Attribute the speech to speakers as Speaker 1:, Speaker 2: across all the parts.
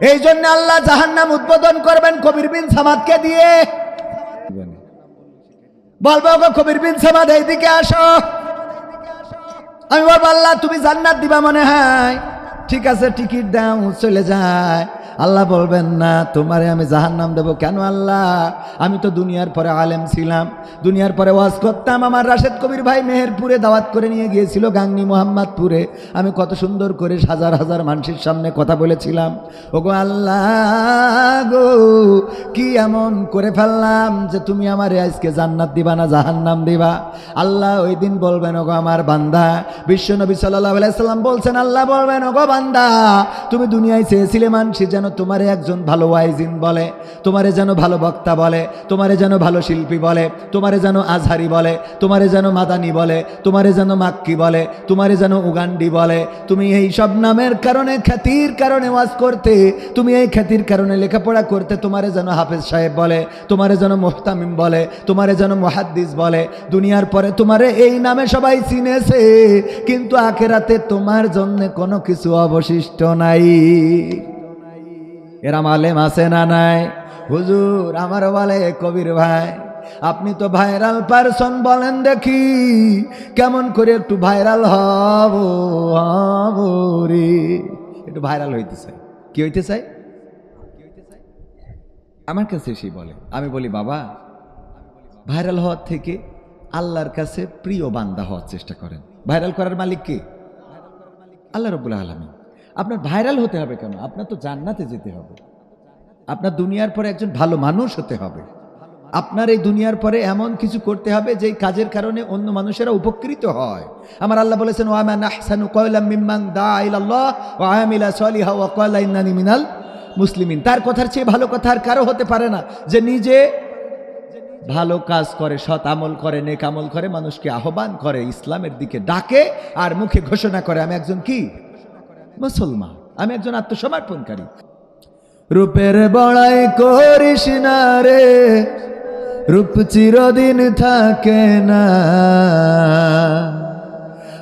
Speaker 1: এই জন্য আল্লাহ জাহান্নাম উদ্বোধন করবেন কবির বিন সামাদকে দিয়ে। বলব গো কবির বিন সামাদ, এইদিকে আসো। আমি বলব, আল্লাহ তুমি জান্নাত দিবা মনে হয়। ঠিক আছে, টিকিট দাও, চলে যায়। আল্লাহ বলবেন, না, তোমারে আমি জাহান নাম দেবো। কেন আল্লাহ? আমি তো দুনিয়ার পরে আলেম ছিলাম। দুনিয়ার পরে ওয়াজ করতাম। আমার রাশেদ কবির ভাই মেহেরপুরে দাওয়াত করে নিয়ে গিয়েছিল গাংনি মোহাম্মদপুরে। আমি কত সুন্দর করে হাজার হাজার মানুষের সামনে কথা বলেছিলাম। ওগো আল্লাহ গো কি এমন করে ফেললাম যে তুমি আমারে আজকে জান্নাত দিবা না জাহান্নাম দিবা? আল্লাহ ওই দিন বলবেন, ওগো আমার বান্দা। বিশ্বনবী সাল্লাহ আলাইসাল্লাম বলছেন, আল্লাহ বলবেন, ওগো বান্দা, তুমি দুনিয়ায় চেয়েছিলে মানসি যেন তোমারে একজন ভালো ওয়াইজিন বলে, তোমারে যেন ভালো বক্তা বলে, তোমারে যেন ভালো শিল্পী বলে, তোমারে যেন আজহারি বলে, তোমারে যেন মাদানি বলে, তোমারে যেন মাক্কি বলে, তোমারে যেন উগান্ডি বলে। তুমি এই সব নামের কারণে, খ্যাতির কারণে ওয়াজ করতে, তুমি এই খ্যাতির কারণে লেখাপড়া করতে তোমারে যেন হাফেজ সাহেব বলে, তোমারে যেন মোহতামিম বলে, তোমারে যেন মহাদ্দিস বলে, দুনিয়ার পরে তোমারে এই নামে সবাই চিনেছে, কিন্তু আখেরাতে তোমার জন্য কোনো কিছু অবশিষ্ট নাই। এরা মালেম আছে না নাই? হুজুর আমার বলে কবির ভাই, আপনি তো ভাইরাল পারসন বলেন দেখি, কেমন করে একটু ভাইরাল হব হব রে। একটু ভাইরাল হইতে চাই। কি হইতে চাই? আমার কাছে সেই বলে। আমি বলি, বাবা, ভাইরাল হওয়ার থেকে আল্লাহর কাছে প্রিয় বান্দা হওয়ার চেষ্টা করেন। ভাইরাল করার মালিক কে? আল্লাহ রবুল্লা আলমী আপনার ভাইরাল হতে হবে কেন? আপনার তো জান্নাতে যেতে হবে। আপনার দুনিয়ার পরে একজন ভালো মানুষ হতে হবে। আপনার এই দুনিয়ার পরে এমন কিছু করতে হবে যে কাজের কারণে অন্য মানুষেরা উপকৃত হয়। আমার আল্লাহ বলেছেন ওয়ামান আহসানু কয়লাম মিম্মাং দা ইলাল্লাহ ওয়া আমিলা সলিহা ওয়া ক্বালা ইন্নানি মিনাল মুসলিমিন। তার কথার চেয়ে ভালো কথা আর কারও হতে পারে না। যে নিজে ভালো কাজ করে, সৎ আমল করে, নেক আমল করে, মানুষকে আহ্বান করে, ইসলামের দিকে ডাকে আর মুখে ঘোষণা করে, আমি একজন কি? মুসলমান। আমি একজন আত্মসমর্পণকারী। রূপের বড়াই করিস না রে, রূপ চিরদিন থাকে না।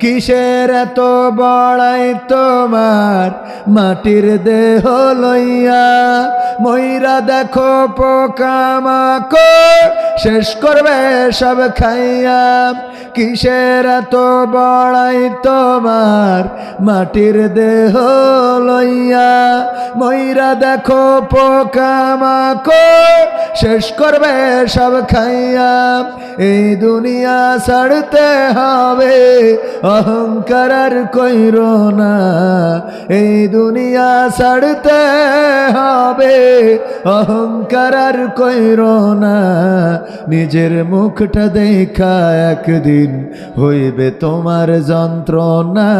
Speaker 1: কিসের এত বড়াই তোমার? মাটির দেহ লইয়া ময়রা দেখো পোকামাকো শেষ করবে সব খাইয়া। কিসের এত বড়াই তোমার? মাটির দেহ লইয়া ময়রা দেখো পোকামাকো শেষ করবে সব খাইয়া। এই দুনিয়া ছাড়তে হবে। অহংকার আর কইর না, এই দুনিয়া ছাড়তে হবে। অহংকার আর কইর না, নিজের মুখটা দেখা একদিন হইবে তোমার যন্ত্রণা।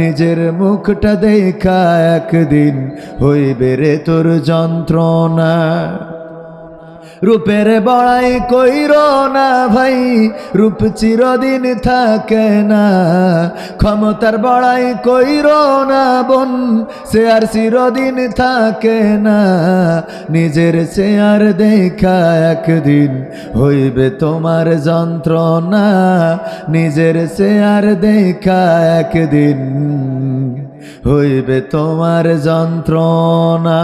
Speaker 1: নিজের মুখটা দেখা একদিন হইবে রে তোর যন্ত্রণা। রূপের বড়াই কইর না ভাই, রূপ চিরদিন থাকে না। ক্ষমতার বড়াই কইর না বোন, সে আর চিরদিন থাকে না। নিজের চেয়ার দেখা একদিন হইবে তোমার যন্ত্রণা। নিজের চেয়ার দেখা একদিন হইবে তোমার যন্ত্রণা।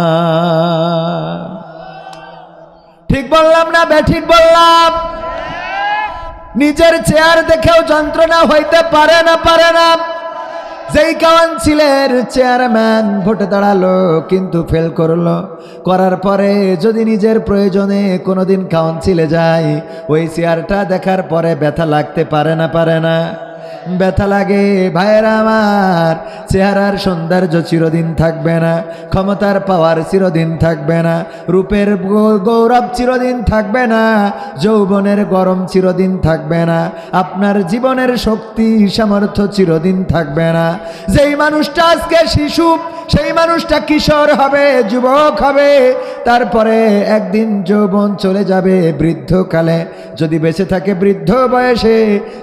Speaker 1: ঠিক বললাম না ব্যাঠিক বললাম? নিজের চেয়ার দেখেও যন্ত্রণা হইতে পারে না পারে না। যেই কাউন্সিলের চেয়ারম্যান, ভোটে দাঁড়াল, কিন্তু ফেল করল। করার পরে যদি নিজের প্রয়োজনে কোনোদিন কাউন্সিলে যায়, ওই চেয়ারটা দেখার পরে ব্যথা লাগতে পারে না পারে না। ব্যথা লাগে। ভাইয়ের আমার, চেহারার সৌন্দর্য চিরদিন থাকবে না, ক্ষমতার পাওয়ার চিরদিন থাকবে না, রূপের গৌরব চিরদিন থাকবে না, যৌবনের গরম চিরদিন থাকবে না, আপনার জীবনের শক্তি, সামর্থ্য চিরদিন থাকবে না। যেই মানুষটা আজকে শিশু, সেই মানুষটা কিশোর হবে, যুবক হবে, তারপরে একদিন যৌবন চলে যাবে বৃদ্ধকালে। যদি বেঁচে থাকে বৃদ্ধ বয়সে,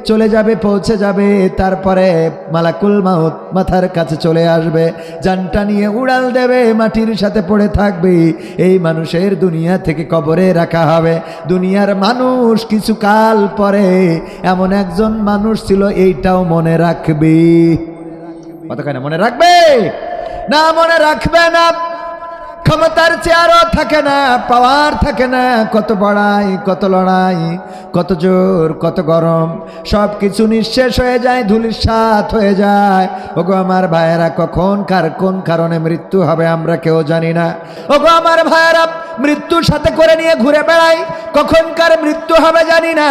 Speaker 1: চলে যাবে, পৌঁছে যাবে তারপরে মালাকুল মাউত মাথার কাছে চলে আসবে, জানটা নিয়ে উড়াল দেবে, মাটির সাথে পড়ে থাকবে। এই মানুষের দুনিয়া থেকে কবরে রাখা হবে। দুনিয়ার মানুষ কিছু কাল পরে এমন একজন মানুষ ছিল, এইটাও মনে রাখবে। কতখানি মনে রাখবে? না, মনে রাখবে না। ক্ষমতার চেয়ারও থাকে না পাওয়ার থাকে না। কত বড়াই, কত লড়াই, কত জোর, কত গরম। সব কিছু নিঃশেষ হয়ে যায় ধুলিসাত হয়ে যায়। ওগো আমার ভাইয়েরা, কখন কার, কোন কারণে মৃত্যু হবে আমরা কেউ জানি না। ওগো আমার ভাইয়েরা মৃত্যুর সাথে করে নিয়ে ঘুরে বেড়াই। কখন কার মৃত্যু হবে জানি না।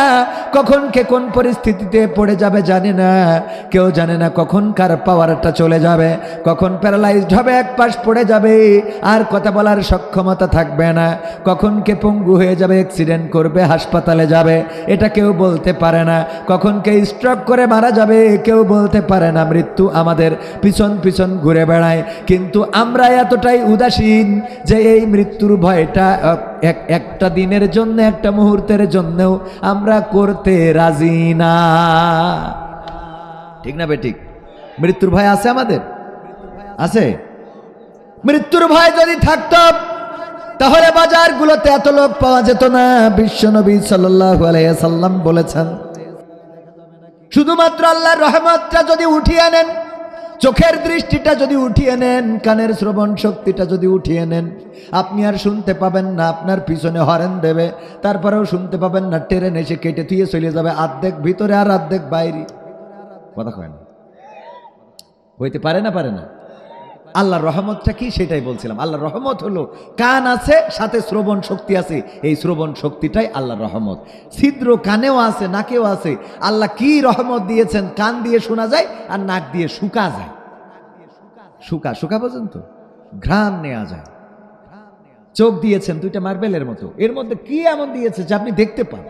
Speaker 1: কখন কে কোন পরিস্থিতিতে পড়ে যাবে জানি না। কেউ জানে না কখন কার পাওয়ারটা চলে যাবে। কখন প্যারালাইজড হবে, এক পাশ পড়ে যাবে। আর কথা বলার সক্ষমতা থাকবে না। কখন কে পঙ্গু হয়ে যাবে অ্যাক্সিডেন্ট করবে, হাসপাতালে যাবে, এটা কেউ বলতে পারে না। কখন কে স্ট্রোক করে মারা যাবে, কেউ বলতে পারে না। মৃত্যু আমাদের পিছন পিছন ঘুরে বেড়ায়। কিন্তু আমরা এতটাই উদাসীন যে এই মৃত্যুর ভয়টা এক একটা দিনের জন্য, একটা মুহূর্তের জন্যও আমরা করতে রাজি না। ঠিক না বেঠিক মৃত্যুর ভয় আছে আমাদের? আছে? মৃত্যুর ভয় যদি থাকতো, তাহলে বাজারগুলোতে এত লোক পাওয়া যেত না, বিশ্ব নবী সাল্লাল্লাহু সাল্লাম বলেছেন। শুধুমাত্র আল্লাহর রহমতটা যদি উঠিয়ে নেন, চোখের দৃষ্টিটা যদি উঠিয়ে নেন, কানের শ্রবণ শক্তিটা যদি উঠিয়ে নেন, আপনি আর শুনতে পাবেন না, আপনার পিছনে হরেন দেবে, তারপরেও শুনতে পাবেন না, ট্রেন এসে কেটে থুয়ে চলে যাবে, আর্ধেক ভিতরে আর আর্ধেক বাইরে। কথা কয় না হইতে পারে না পারে না? আল্লাহর রহমতটা কি? সেটাই বলছিলাম। আল্লাহর রহমত হলো কান আছে, সাথে শ্রবণ শক্তি আছে। এই শ্রবণ শক্তিটাই আল্লাহর রহমত। ছিদ্র কানেও আছে, নাকেও আছে। আল্লাহ কি রহমত দিয়েছেন? কান দিয়ে শোনা যায় আর নাক দিয়ে শুকা যায়। শুকা শুকা পর্যন্ত? ঘ্রাণ নেওয়া যায়। চোখ দিয়েছেন দুইটা মার্বেলের মতো। এর মধ্যে কি এমন দিয়েছে যে আপনি দেখতে পান?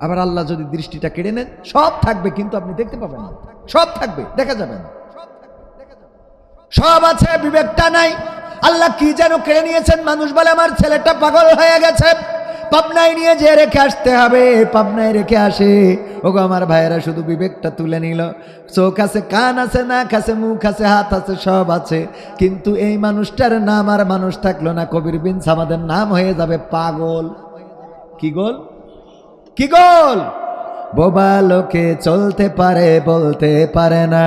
Speaker 1: আবার আল্লাহ যদি দৃষ্টিটা কেড়ে নেন, সব থাকবে, কিন্তু আপনি দেখতে পাবেন না। সব থাকবে, দেখা যাবে না। সব আছে, বিবেকটা নাই। আল্লাহ কি যেন কেড়ে নিয়েছেন মানুষ বলে আমার ছেলেটা পাগল হয়ে গেছে। পাবনায় নিয়ে যে রেখে আসতে হবে, পাবনায় রেখে আসে। ওগো আমার ভাইয়েরা শুধু বিবেকটা তুলে নিল। চোখ আছে, কান আছে, নাক আছে, মুখ আছে, হাত আছে, সব আছে। কিন্তু এই মানুষটার নাম আর মানুষ থাকল না। কবির বিনস আমাদের নাম হয়ে যাবে পাগল। কি গোল? কি গোল? বোবা লোকে চলতে পারে, বলতে পারে না।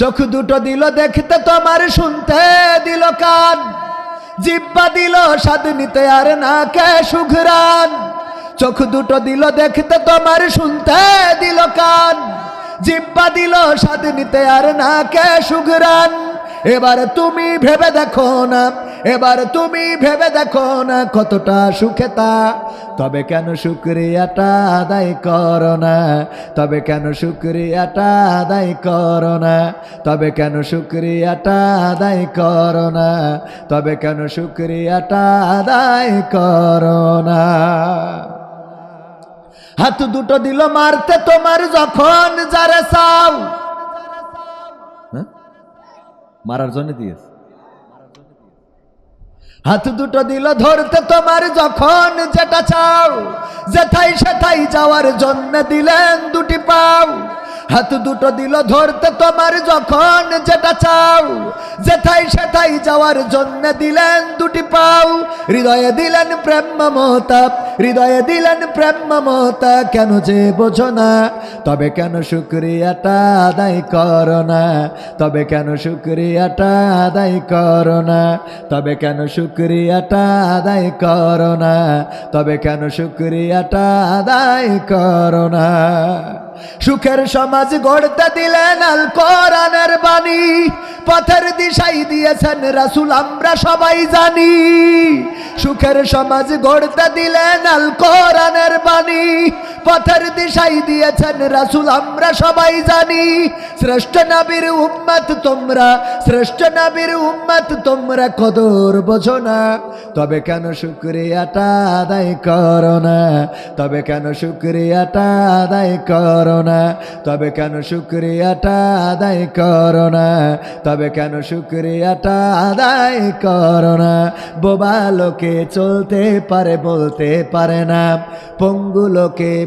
Speaker 1: চোখ দুটো দিল দেখতে তোমার, শুনতে দিল কান। জিব্বা দিল স্বাদ নিতে আর না কে সুঘরান চোখ দুটো দিল দেখতে তোমার, শুনতে দিল কান। জিব্বা দিল স্বাদ নিতে আর না কে সুঘরান এবার তুমি ভেবে দেখো না এবার তুমি ভেবে দেখো না কতটা সুখে তা। তবে কেন শুক্রিয়াটা আদায় করো না? তবে কেন শুক্রিয়াটা আদায় করো না? তবে কেন শুক্রিয়াটা আদায় করো না? তবে কেন শুক্রিয়াটা আদায় করো না? হাত দুটো দিল মারতে তোমার যখন যারে চাও। হ্যাঁ? মারার জন্য দিয়েছে। হাত দুটো দিল ধরতে তোমার যখন যেটা চাও। যেথাই সেথাই যাওয়ার জন্য দিলেন দুটি পাও। হাত দুটো দিল ধরতে তোমার যখন যেটা চাও। যেথাই সেথাই যাওয়ার জন্য দিলেন দুটি পাও। হৃদয়ে দিলেন প্রেম মমতা হৃদয়ে দিলেন প্রেম মমতা, কেন যে বোঝো না? তবে কেন শুক্রিয়াটা আদায় করো না? তবে কেন শুক্রিয়াটা আদায় করো না? তবে কেন শুক্রিয়াটা আদায় করো না? তবে কেন শুক্রিয়াটা আদায় করো না? সুখের সমাজ গড়তে দিলেন আল কোরআনের বাণী। পথের দিশাই দিয়েছেন রাসুল, আমরা সবাই জানি। সুখের সমাজ গড়তে দিলেন আল কোরআনের বাণী। পথের দিশাই দিয়েছেন রাসুল, আমরা সবাই জানি, শ্রেষ্ঠ নবীর উম্মত তোমরা, শ্রেষ্ঠ নবীর উম্মত তোমরা কদর বোঝো না। তবে কেন শুক্রিয়াটা আদায় করো না? তবে কেন শুক্রিয়াটা আদায় করো না? তবে কেন শুক্রিয়াটা আদায় করো না? তবে কেন শুক্রিয়াটা আদায় করো না? বোবা লোকে চলতে পারে, বলতে পারে না। পঙ্গু লোকে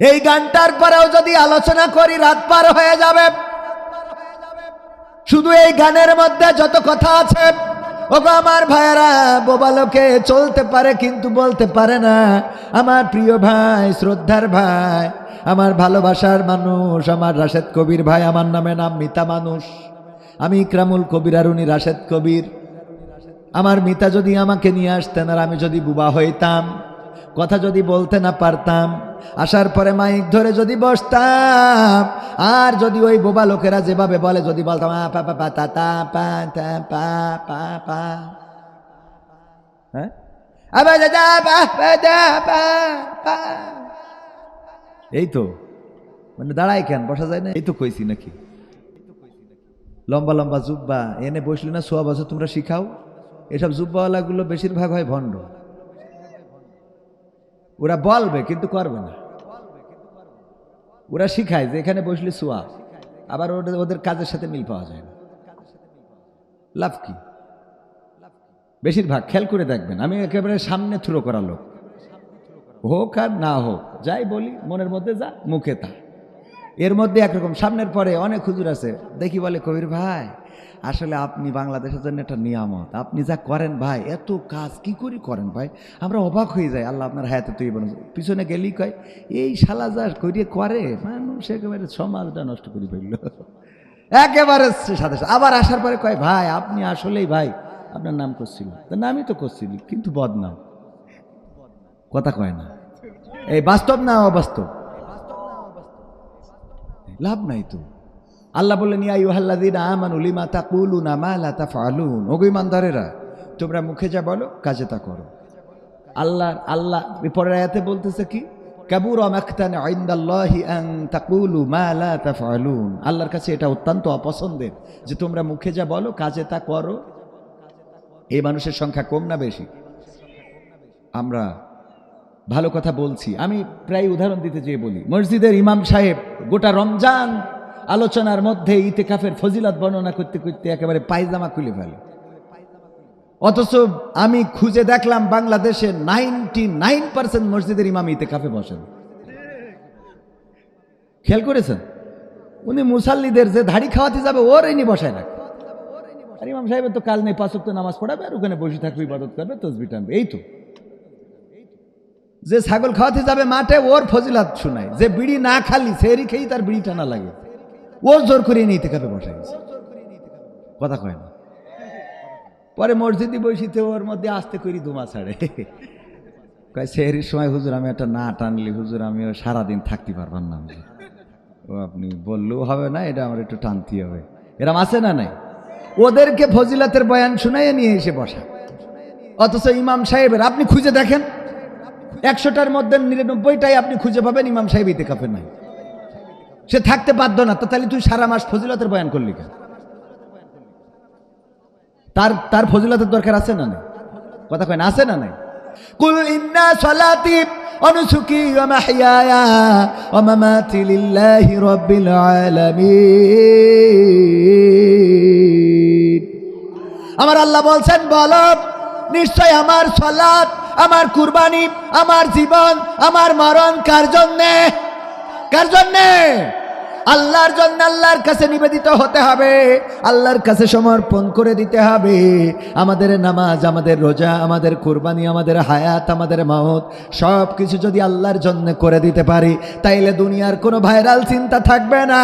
Speaker 1: এই গানটার পরেও যদি আলোচনা করি, রাত পার হয়ে যাবে। শুধু এই গানের মধ্যে যত কথা আছে, ওগো আমার ভাইয়েরা, বোবা লোকে চলতে পারে কিন্তু বলতে পারে না। আমার প্রিয় ভাই, শ্রদ্ধার ভাই, আমার ভালোবাসার মানুষ, আমার রাশেদ কবির ভাই, আমার নামে নাম মিতা মানুষ। আমি ইকরামুল কবির আর উনি রাশেদ কবির। আমার মিতা যদি আমাকে নিয়ে আসতেন আর আমি যদি বুবা হইতাম কথা যদি বলতে না পারতাম আসার পরে মাইক ধরে যদি বসতাম আর যদি ওই বোবা লোকেরা যেভাবে বলে যদি বলতাম আ, পা পা তা তা পা তা পা পা পা। হ্যাঁ? পা পা। এই তো। মানে দাঁড়ায় কেন? বসা যায় না? এই তো কইছি নাকি? লম্বা লম্বা জুব্বা এনে বসলি না সোয়া বছর তোমরা শিখাও। এসব জুব্বাওয়ালাগুলো বেশিরভাগ হয় ভণ্ড। ওরা বলবে, কিন্তু করবে না। ওরা শিখায় যে এখানে বসলে সোয়া আবার ওদের ওদের কাজের সাথে মিল পাওয়া যায় না। লাভ কি? বেশিরভাগ খেয়াল করে দেখবেন, আমি একেবারে সামনে থ্রো করা লোক। হোক আর না হোক, যাই বলি, মনের মধ্যে যা, মুখে তা। এর মধ্যে একরকম, সামনের পরে অনেক হুজুর আছে, দেখি বলে, কবির ভাই আসলে আপনি বাংলাদেশের জন্য একটা নিয়ামত। আপনি যা করেন ভাই, এত কাজ কি করি করেন ভাই? আমরা অবাক হয়ে যাই, আল্লাহ আপনার হায়াতে তুই বলেন পিছনে গেলেই কয়, এই শালা যা করিয়ে করে, মানুষ একেবারে সমাজটা নষ্ট করে ফেলল। একেবারে সাথে সাথে। আবার আসার পরে কয়, ভাই, আপনি আসলেই ভাই, আপনার নাম করছিল নামই তো করছিল, কিন্তু বদনাম। কথা কয় না। এই বাস্তব না অবাস্তব? লাভ নাই তো আল্লাহ বললেন, ইয়া ইউহাল্লাদিন আমানু, লিমা তাকুলুনা মা লা তাফআলুন? ওগো ইমানদারেরা তোমরা মুখে যা বলো, কাজে তা করো। আল্লাহ আল্লাহ এই পরের আয়াতে বলতেছে কি? কাবুর মাকতান ইনদাল্লাহি আন তাকুলু মা লা তাফআলুন। আল্লাহর কাছে এটা অত্যন্ত অপছন্দের, যে তোমরা মুখে যা বলো, কাজে তা করো। এই মানুষের সংখ্যা কম না বেশি? আমরা ভালো কথা বলছি। আমি প্রায় উদাহরণ দিতে যেয়ে বলি। মসজিদের ইমাম সাহেব গোটা রমজান আলোচনার মধ্যে ইতেকাফের ফজিলত বর্ণনা করতে করতে একেবারে পায়জামা খুলে ফেলে। অথচ আমি খুঁজে দেখলাম বাংলাদেশে নাইনটি নাইন পার্সেন্ট মসজিদের ইমাম ইতেকাফে বসেন। খেয়াল করেছেন? উনি মুসাল্লিদের যে ধাড়ি খাওয়াতে যাবে, ওর ইনি বসায় রাখে। আর ইমাম সাহেবের তো কাল নেই পাঁচক নামাজ পড়াবে, আর ওখানে বসে থাকবে, ইবাদত করবে, তসবি টানবে, এই তো। যে ছাগল খাওয়াতে যাবে মাঠে, ওর ফজিলাত শোনায়। যে বিড়ি না খালি সেরি খেয়েই তার বিড়ি টানা লাগে। ও জোর করে নিতে কাপে বসে গেছে। কথা কয় না। পরে মসজিদে বসিতে ওর মধ্যে আস্তে করি দুমা ছাড়ে। কয় সেহরির সময় হুজুর, আমি একটা না টানলি হুজুর, আমি ও সারাদিন থাকতে পারবার না ও আপনি বললেও হবে না, এটা আমার একটু টানতে হবে। এরম আছে না নাই? ওদেরকে ফজিলাতের বয়ান শুনাইয়ে নিয়ে এসে বসা। অথচ ইমাম সাহেবের, আপনি খুঁজে দেখেন? একশোটার মধ্যে নিরানব্বইটাই আপনি খুঁজে পাবেন, ইমাম সাহেব ইতে কাপে নাই। সে থাকতে বাধ্য না। তাহলে তুই সারা মাস ফজিলতের বয়ান করলি কেন? তার তার ফজিলতের দরকার আছে না নেই? কথা কয় না, আছে না নেই? কুল ইন্না সলাতি অনুসুকি ওয়া মাহইয়ায়া ওয়া মামাতি লিল্লাহি রাব্বিল আলামিন। আমার আল্লাহ বলছেন, বলো, নিশ্চয় আমার সলাৎ আমার কুরবানি, আমার জীবন, আমার মরণ কার জন্যে? কার জন্যে আল্লাহর জন্য আল্লাহর কাছে নিবেদিত হতে হবে। আল্লাহর কাছে সমর্পণ করে দিতে হবে। আমাদের নামাজ, আমাদের রোজা, আমাদের কুরবানি, আমাদের হায়াত, আমাদের মাহত সব কিছু যদি আল্লাহর জন্য করে দিতে পারি, তাইলে দুনিয়ার কোনো ভাইরাল চিন্তা থাকবে না।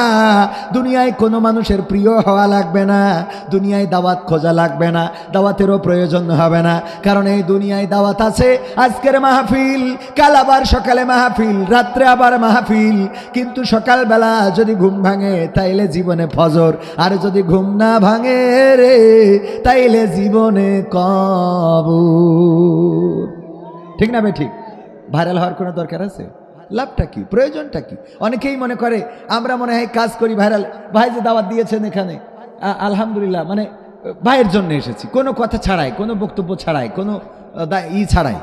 Speaker 1: দুনিয়ায় কোনো মানুষের প্রিয় হওয়া লাগবে না। দুনিয়ায় দাওয়াত খোঁজা লাগবে না। দাওয়াতেরও প্রয়োজন হবে না। কারণ এই দুনিয়ায় দাওয়াত আছে। আজকের মাহফিল, কাল আবার সকালে মাহফিল, রাত্রে আবার মাহফিল। কিন্তু সকালবেলা যদি ঘুম ভাঙে, তাইলে জীবনে ফজর। আর যদি ঘুম না ভাঙে রে, তাইলে জীবনে কবর। ঠিক না ভাই ঠিক? ভাইরাল হওয়ার কোনো দরকার আছে? লাভটা কি? প্রয়োজনটা কি? অনেকেই মনে করে, আমরা মনে হয় কাজ করি ভাইরাল ভাই যে দাওয়াত দিয়েছেন এখানে আলহামদুলিল্লাহ মানে ভাইয়ের জন্য এসেছি। কোনো কথা ছাড়াই, কোনো বক্তব্য ছাড়াই, কোনো ই ছাড়াই।